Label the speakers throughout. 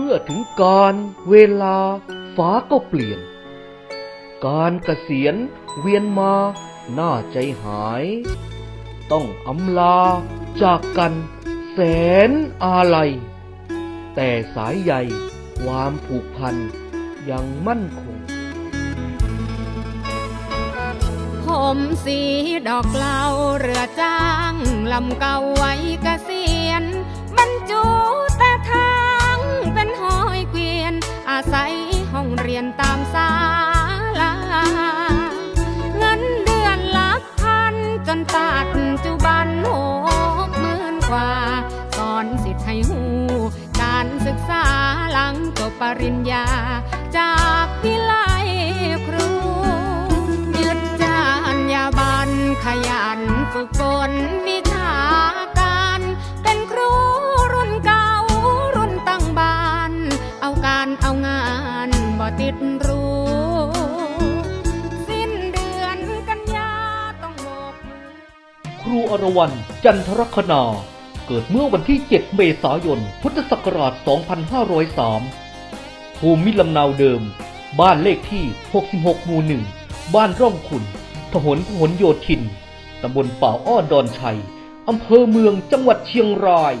Speaker 1: เมื่อถึงการเวลาฟ้าก็เปลี่ยน การเกษียณเวียนมาน่าใจหาย ต้องอำลาจากกันแสนอาลัย แต่สายใยความผูกพันยังมั่นคง
Speaker 2: ผมสีดอกเหลาเรือจ้างลำเก่าไว้เกษียณบรรจุ อาศัยห้องเรียนตามศาลาเงินเดือนลักพันจนปัจจุบันหกหมื่นกว่า สอนสิทธิ์ให้หูการศึกษาหลังจบปริญญาจาก ดรู้ สิ้นเดือนกันยาต้องโบกมือ
Speaker 1: ครูอรวรรณจันทรคณา เกิดเมื่อวันที่ 7 เมษายน พุทธศักราช 2503 ภูมิลำเนาเดิม บ้านเลขที่ 66 หมู่หนึ่งบ้านร่องขุนถหนพหลโยธิน ตำบลป่าอ้อดอนชัย อำเภอเมืองจังหวัดเชียงราย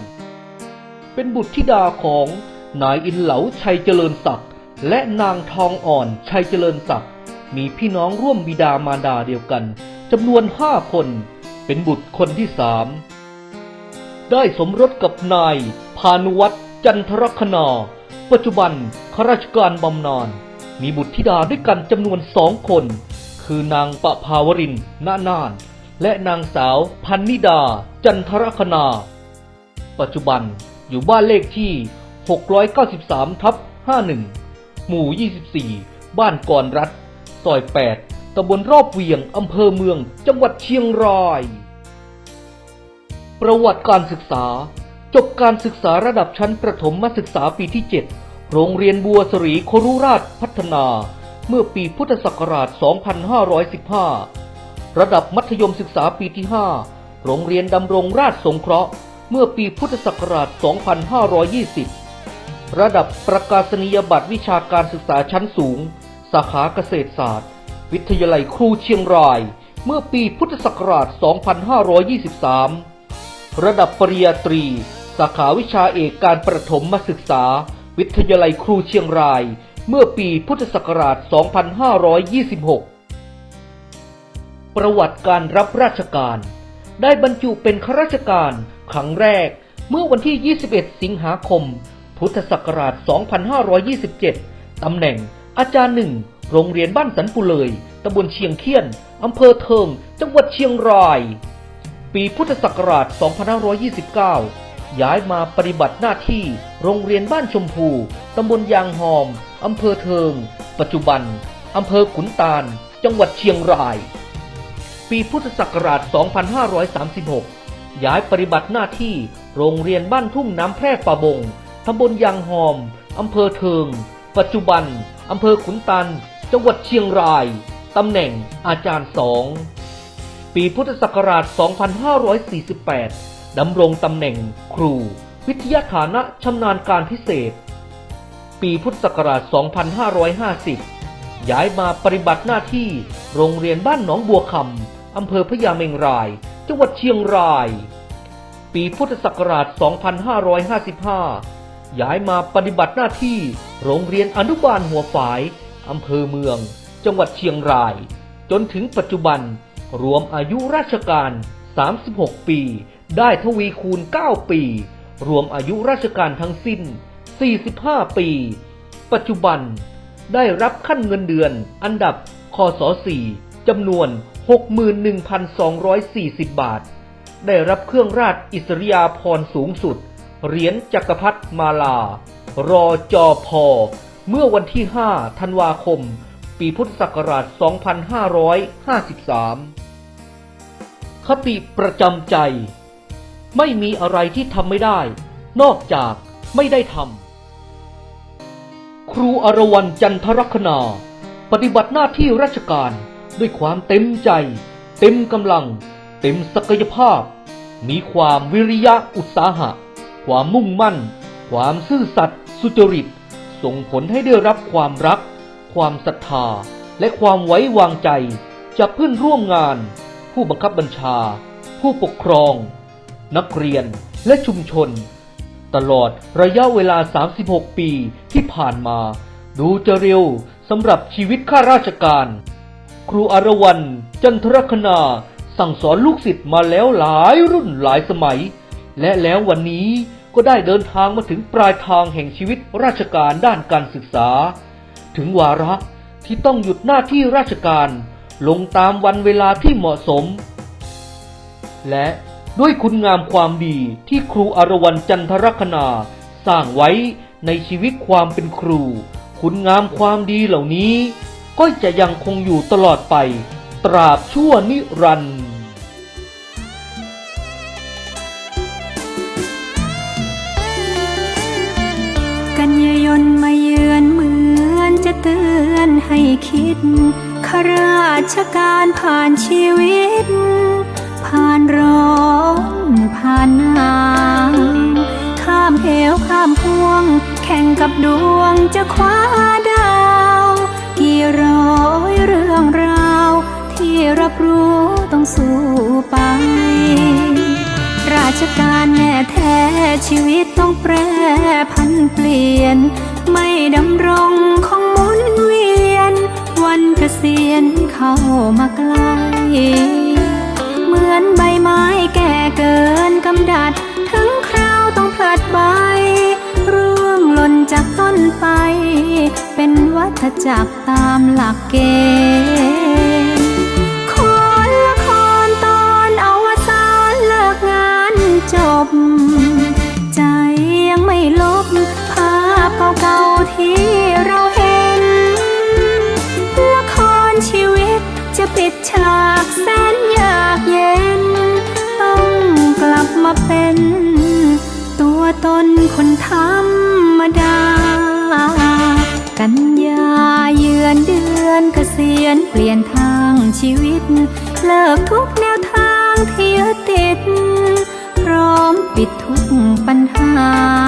Speaker 1: เป็นบุตรธิดาของนายอินเหลาชัยเจริญศักดิ์ และนางทองอ่อนชัยเจริญศักดิ์มีพี่น้องร่วมบิดามารดาเดียวกันจำนวนห้าคน เป็นบุตรคนที่สามได้สมรสกับนาย พานุวัตรจันทรคณาปัจจุบันข้าราชการบำนาญมีบุตรธิดาด้วยกันจำนวนสองคน คือนางปะภาวรินณนาน และนางสาวพันนิดา จันทรคณาปัจจุบันอยู่บ้านเลขที่ 693ทับ51 หมู่ 24 บ้านกอนรัฐ ซอย 8 ตำบลรอบเวียง อำเภอเมือง จังหวัดเชียงราย ประวัติการศึกษา จบการศึกษาระดับชั้นประถมมาศึกษาปีที่ 7 โรงเรียนบัวสรีโครุราชพัฒนา เมื่อปีพุทธศักราช 2515 ระดับมัธยมศึกษาปีที่ 5 โรงเรียนดำรงราชสงเคราะห์ เมื่อปีพุทธศักราช 2520 ระดับประกาศนียบัตรวิชาการศึกษาชั้นสูง สาขาเกษตรศาสตร์ วิทยาลัยครูเชียงราย เมื่อปีพุทธศักราช 2523 ระดับปริญญาตรี สาขาวิชาเอกการประถมมาศึกษา วิทยาลัยครูเชียงราย เมื่อปีพุทธศักราช 2526 ประวัติการรับราชการ ได้บรรจุเป็นข้าราชการครั้งแรกเมื่อวันที่ 21 สิงหาคม พุทธศักราช 2527 ตำแหน่ง อาจารย์หนึ่ง โรงเรียนบ้านสันปุเลย ตำบลเชียงเคียน อำเภอเทิง จังหวัดเชียงราย ปีพุทธศักราช 2529 ย้ายมาปฏิบัติหน้าที่โรงเรียนบ้านชมพู ตำบลยางหอม อำเภอเทิง ปัจจุบัน อำเภอขุนตาล จังหวัดเชียงราย ปีพุทธศักราช 2536 ย้ายปฏิบัติหน้าที่โรงเรียนบ้านทุ่งน้ำแพร่ป่าบง ตำบลยางหอม อำเภอเทิง ปัจจุบัน อำเภอขุนตัน จังหวัดเชียงราย ตำแหน่งอาจารย์สอง ปีพุทธศักราช 2548 ดำรงตำแหน่งครู วิทยาฐานะชำนาญการพิเศษ ปีพุทธศักราช 2550 ย้ายมาปฏิบัติหน้าที่โรงเรียนบ้านหนองบัวคำอำเภอพญาเมงราย จังหวัดเชียงรายปีพุทธศักราช 2555 ย้ายมาปฏิบัติหน้าที่โรงเรียนอนุบาลหัวฝายอำเภอเมือง จังหวัดเชียงราย จนถึงปัจจุบัน รวมอายุราชการ 36 ปี ได้ทวีคูณ 9 ปี รวมอายุราชการทั้งสิ้น 45 ปี ปัจจุบัน ได้รับขั้นเงินเดือน อันดับคศ4จำนวน 61,240 บาท ได้รับเครื่องราชอิสริยาภรณ์สูงสุด เหรียญจักรพรรดิมาลา รอจอพอ เมื่อวันที่ 5 ธันวาคม ปีพุทธศักราช 2553 คติประจำใจ ไม่มีอะไรที่ทำไม่ได้ นอกจากไม่ได้ทำ ครูอรวรรณจันทรคณาปฏิบัติหน้าที่ราชการด้วยความเต็มใจ เต็มกำลัง เต็มศักยภาพ มีความวิริยะอุตสาหะ ความมุ่งมั่น ความซื่อสัตย์สุจริต ส่งผลให้ได้รับความรัก ความศรัทธา และความไว้วางใจจากเพื่อนร่วมงาน ผู้บังคับบัญชา ผู้ปกครอง นักเรียนและชุมชน ตลอดระยะเวลา 36 ปีที่ผ่านมา ดูจะเร็วสำหรับชีวิตข้าราชการ ครูอารวรรณจันทรคณาสั่งสอนลูกศิษย์มาแล้วหลายรุ่นหลายสมัย และแล้ววันนี้ ก็ได้เดินทางมาถึงปลายทางแห่งชีวิตราชการด้านการศึกษา ถึงวาระที่ต้องหยุดหน้าที่ราชการลงตามวันเวลาที่เหมาะสม และด้วยคุณงามความดีที่ครูอารวรรณจันทรคณาสร้างไว้ในชีวิตความเป็นครู คุณงามความดีเหล่านี้ ก็จะยังคงอยู่ตลอดไป ตราบชั่วนิรันดร์
Speaker 3: ให้คิดข้าราชการผ่านชีวิต ผ่านร้อนผ่านหนาวข้ามเหวข้ามห่วง แข่งกับดวงจะคว้าดาว กี่ร้อยเรื่องราว ที่รับรู้ต้องสู้ไป ราชการแน่แท้ชีวิตต้องแปรพันเปลี่ยน ไม่ดำรงคงมุนเวียน วันเกษียณเข้ามาใกล้เหมือนใบไม้แก่เกินกำดัด ถึงคราวต้องผลัดใบร่วงหล่นจากต้นไป เป็นวัฏจักรตามหลักเกณฑ์ ตนคนธรรมดา กันยาเยือนเดือนเกษียณเปลี่ยนทางชีวิต เลิกทุกแนวทางที่ยึดติด พร้อมปิดทุกปัญหา